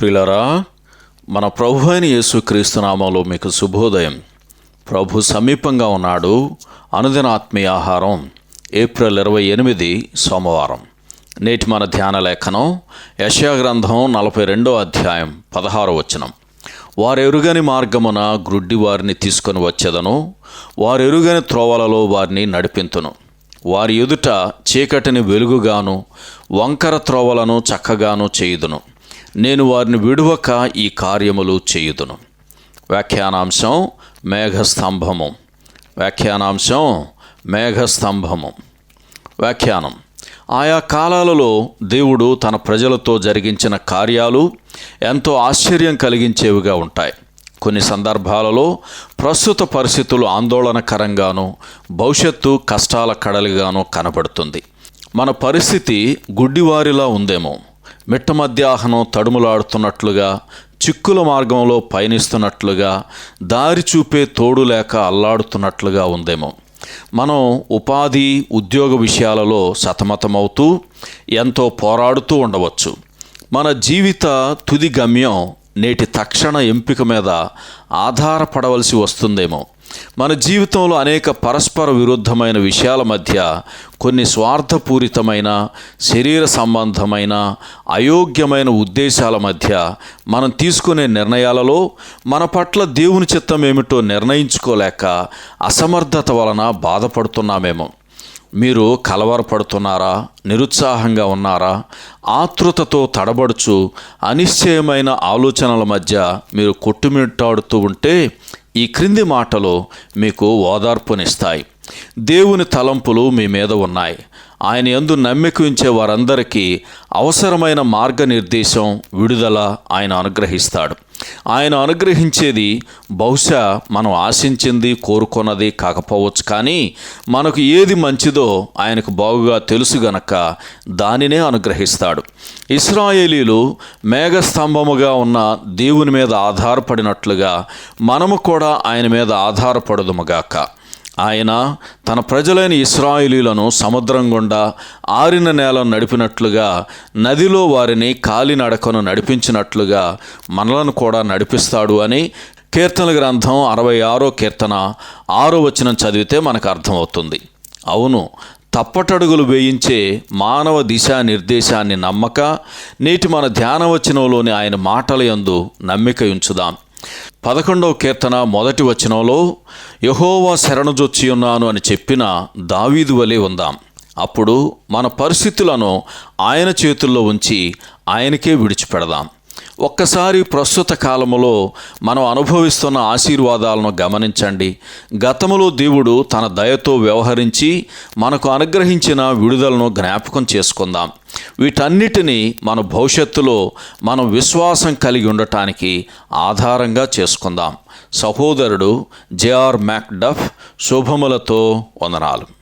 ప్రిలరా మన ప్రభు అయిన యేసుక్రీస్తు నామంలో మీకు శుభోదయం. ప్రభు సమీపంగా ఉన్నాడు అనుదిన ఆత్మీయ ఆహారం ఏప్రిల్ ఇరవై ఎనిమిది సోమవారం. నేటి మన ధ్యాన లేఖనం యశాగ్రంథం నలభై రెండో అధ్యాయం పదహారు వచనం. వారెరుగని మార్గమున గ్రుడ్డి వారిని తీసుకొని వచ్చేదను వారెరుగని త్రోవలలో వారిని నడిపింతును. వారి ఎదుట చీకటిని వెలుగుగాను వంకర త్రోవలను చక్కగాను చేయుదును. నేను వారిని విడువక ఈ కార్యములు చేయుదును. వ్యాఖ్యానాంశం మేఘస్తంభము. వ్యాఖ్యానాంశం మేఘస్తంభము. వ్యాఖ్యానం. ఆయా కాలాలలో దేవుడు తన ప్రజలతో జరిగించిన కార్యాలు ఎంతో ఆశ్చర్యం కలిగించేవిగా ఉంటాయి. కొన్ని సందర్భాలలో ప్రస్తుత పరిస్థితులు ఆందోళనకరంగానూ భవిష్యత్తు కష్టాల కడలిగానూ కనబడుతుంది. మన పరిస్థితి గుడ్డివారిలా ఉందేమో. మిట్ట మధ్యాహ్నం తడుములాడుతున్నట్లుగా చిక్కుల మార్గంలో పయనిస్తున్నట్లుగా దారి చూపే తోడు లేక అల్లాడుతున్నట్లుగా ఉందేమో. మనం ఉపాధి ఉద్యోగ విషయాలలో సతమతమవుతూ ఎంతో పోరాడుతూ ఉండవచ్చు. మన జీవిత తుది గమ్యం నేటి తక్షణ ఎంపిక మీద ఆధారపడవలసి వస్తుందేమో. మన జీవితంలో అనేక పరస్పర విరుద్ధమైన విషయాల మధ్య కొన్ని స్వార్థపూరితమైన శరీర సంబంధమైన అయోగ్యమైన ఉద్దేశాల మధ్య మనం తీసుకునే నిర్ణయాలలో మన పట్ల దేవుని చిత్తం ఏమిటో నిర్ణయించుకోలేక అసమర్థత వలన బాధపడుతున్నామేమో. మీరు కలవరపడుతున్నారా? నిరుత్సాహంగా ఉన్నారా? ఆతృతతో తడబడుచు అనిశ్చయమైన ఆలోచనల మధ్య మీరు కొట్టుమిట్టాడుతూ ఉంటే ఈ క్రింది మాటలు మీకు ఓదార్పునిస్తాయి. దేవుని తలంపులు మీ మీద ఉన్నాయి. ఆయన ఎందు నమ్మిక ఉంచే వారందరికీ అవసరమైన మార్గనిర్దేశం విడుదల ఆయన అనుగ్రహిస్తాడు. ఆయన అనుగ్రహించేది బహుశా మనం ఆశించింది కోరుకున్నది కాకపోవచ్చు. కానీ మనకు ఏది మంచిదో ఆయనకు బాగుగా తెలుసు గనక దానినే అనుగ్రహిస్తాడు. ఇస్రాయేలీలు మేఘస్తంభముగా ఉన్న దేవుని మీద ఆధారపడినట్లుగా మనము కూడా ఆయన మీద ఆధారపడదుముగాక ఆయన తన ప్రజలైన ఇస్రాయిలీలను సముద్రం గుండా ఆరిన నేలను నడిపినట్లుగా నదిలో వారిని కాలినడకను నడిపించినట్లుగా మనలను కూడా నడిపిస్తాడు అని కీర్తన గ్రంథం అరవై ఆరో కీర్తన ఆరో వచనం చదివితే మనకు అర్థమవుతుంది. అవును తప్పటడుగులు వేయించే మానవ దిశా నిర్దేశాన్ని నమ్మక నేటి మన ధ్యానవచనంలోని ఆయన మాటల యందు నమ్మిక ఉంచుదాం. పదకొండవ కీర్తన మొదటి వచనంలో యహోవా శరణుజొచ్చి ఉన్నాను అని చెప్పిన దావీదు వలె ఉందాం. అప్పుడు మన పరిస్థితులను ఆయన చేతుల్లో ఉంచి ఆయనకే విడిచిపెడదాం. ఒక్కసారి ప్రస్తుత కాలములో మనం అనుభవిస్తున్న ఆశీర్వాదాలను గమనించండి. గతములో దేవుడు తన దయతో వ్యవహరించి మనకు అనుగ్రహించిన విడుదలను జ్ఞాపకం చేసుకుందాం. వీటన్నిటినీ మన భవిష్యత్తులో మనం విశ్వాసం కలిగి ఉండటానికి ఆధారంగా చేసుకుందాం. సహోదరుడు జేఆర్ మ్యాక్డఫ్ శుభములతో వందనాలు.